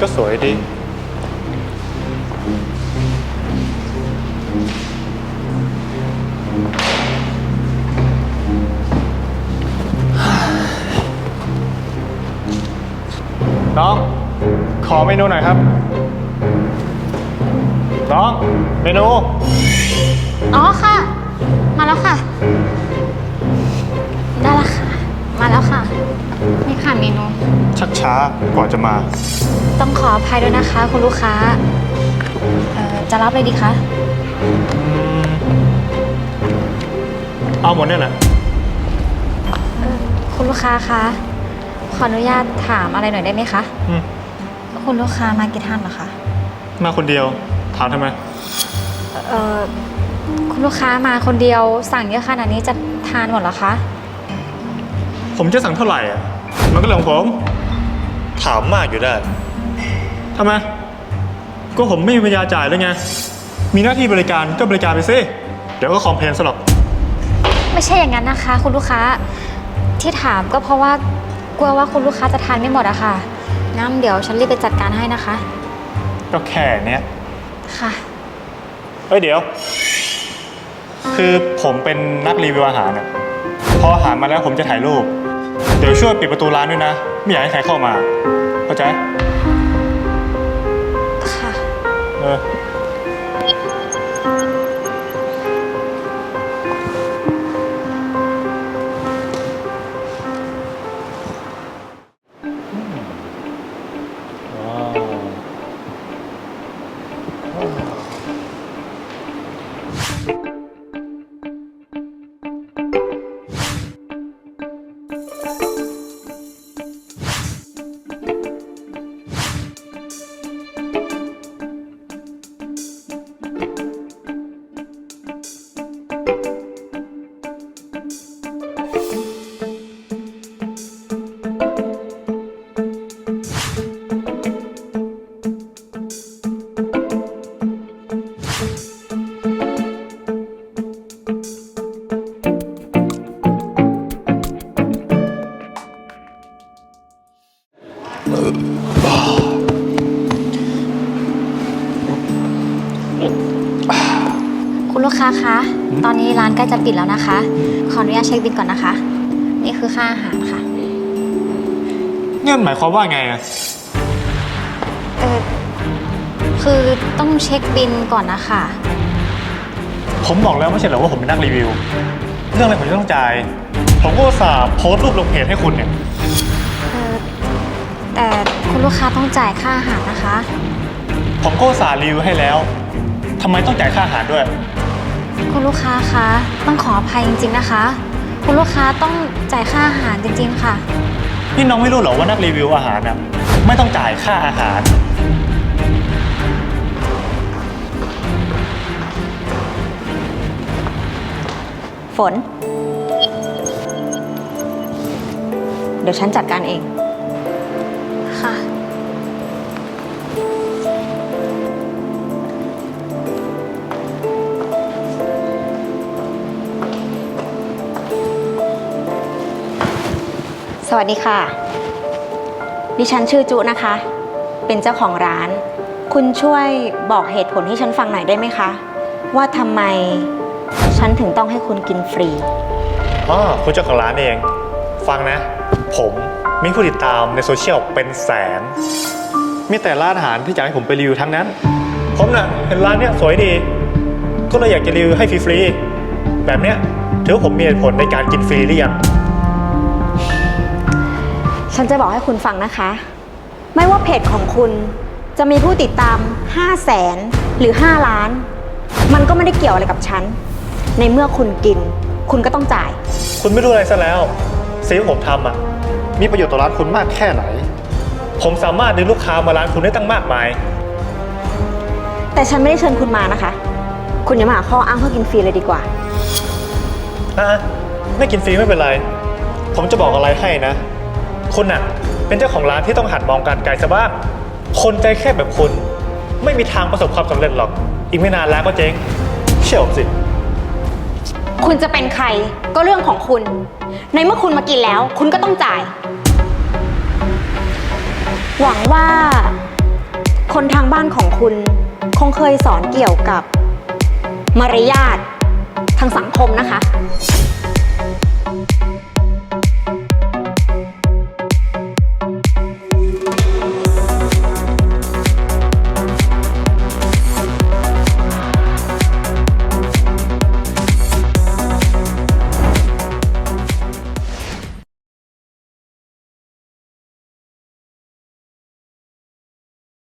ก็สวยดี น้อง ขอเมนูหน่อยครับ น้อง เมนู อ๋อค่ะ มาแล้วค่ะ ได้แล้วค่ะ มาแล้วค่ะ ค่ะเมนู ชักช้ากว่าจะมา ต้องขออภัยด้วยนะคะ คุณลูกค้าเอ่อจะรับเลยดีคะเอาหมดเนี่ยแหละคุณลูกค้าคะขออนุญาตถามอะไรหน่อยได้ไหมคะอืมคุณลูกค้ามากี่ท่านเหรอคะมาคนเดียว ถามทำไม เอ่อคุณลูกค้ามาคนเดียวสั่งเยอะขนาดนี้จะทานหมดเหรอคะ ผมจะสั่งเท่าไหร่อะ มันก็เรื่องของผม ถามมากอยู่ได้ ทำไม ก็ผมไม่มีปัญญาจ่ายเลยไง มีหน้าที่บริการก็บริการไปสิ เดี๋ยวก็คอมเพลนสลบไม่ใช่อย่างนั้นนะคะ คุณลูกค้าที่ถามก็เพราะว่ากลัวว่าคุณลูกค้าจะทานไม่หมดอะค่ะงั้นเดี๋ยวฉันรีบไปจัดการให้นะคะ ก็แค่เนี้ย ค่ะเอ้ยเดี๋ยว คือผมเป็นนักรีวิวอาหารอะพออาหารมาแล้วผมจะถ่ายรูป เดี๋ยวช่วยปิดประตูร้านด้วยนะ ไม่อยากให้ใครเข้ามา เข้าใจ คุณลูกค้าคะ ตอนนี้ร้านใกล้จะปิดแล้วนะคะ ขออนุญาตเช็คบิลก่อนนะคะ นี่คือค่าอาหารค่ะเนี่ยหมายความว่าไงอะเออคือต้องเช็คบิลก่อนนะคะ ผมบอกแล้วไม่ใช่เหรอว่าผมเป็นนักรีวิว เรื่องอะไรผมจะต้องจ่าย ผมก็อุตสาห์โพสต์รูปลงเพจให้คุณเนี่ย เออแต่คุณลูกค้าต้องจ่ายค่าอาหารนะคะ ผมก็อุตสาห์รีวิวให้แล้วทำไมต้องจ่ายค่าอาหารด้วย คุณลูกค้าคะต้องขออภัยจริง ๆนะคะ คุณลูกค้าต้องจ่ายค่าอาหารจริง ๆ ค่ะ นี่น้องไม่รู้เหรอว่านักรีวิวอาหารน่ะไม่ต้องจ่ายค่าอาหาร ฝน เดี๋ยวฉันจัดการเอง วัสดีค่ะ ดิฉันชื่อจุนะคะ เป็นเจ้าของร้าน คุณช่วยบอกเหตุผลให้ฉันฟังหน่อยได้ไหมคะ ว่าทำไมฉันถึงต้องให้คุณกินฟรี อ๋อคุณเจ้าของร้านเอง ฟังนะ ผมมีผู้ติดตามในโซเชียลเป็นแสน มีแต่ร้านอาหารที่อยากให้ผมไปรีวิวทั้งนั้น ผมน่ะเห็นร้านเนี้ยสวยดี ก็เลยอยากจะรีวิวให้ฟรีๆแบบเนี้ยถือว่าผมมีเหตุผลในการกินฟรีหรือยัง ฉันจะบอกให้คุณฟังนะคะ ไม่ว่าเพจของคุณจะมีผู้ติดตาม 5 0 0แสนหรือ 5 ล้าน มันก็ไม่ได้เกี่ยวอะไรกับฉัน ในเมื่อคุณกิน คุณก็ต้องจ่าย คุณไม่รู้อะไรซะแล้วสิ่งที่ผมทำอะ มีประโยชน์ต่อร้านคุณมากแค่ไหน ผมสามารถดึงลูกค้ามาร้านคุณได้ตั้งมากมาย แต่ฉันไม่ได้เชิญคุณมานะคะ คุณอย่ามาหาข้ออ้างเพื่อกินฟรีเลยดีกว่า อะไม่กินฟรีไม่เป็นไร ผมจะบอกอะไรให้นะ คุณน่ะ เป็นเจ้าของร้านที่ต้องหัดมองการไกลซะบ้างคนใจแคบแบบคุณ ไม่มีทางประสบความสำเร็จหรอก อีกไม่นานแล้วก็เจ๊งเชื่อผมสิ คุณจะเป็นใครก็เรื่องของคุณ ในเมื่อคุณมากินแล้ว คุณก็ต้องจ่าย หวังว่า คนทางบ้านของคุณ คงเคยสอนเกี่ยวกับ มารยาททางสังคมนะคะ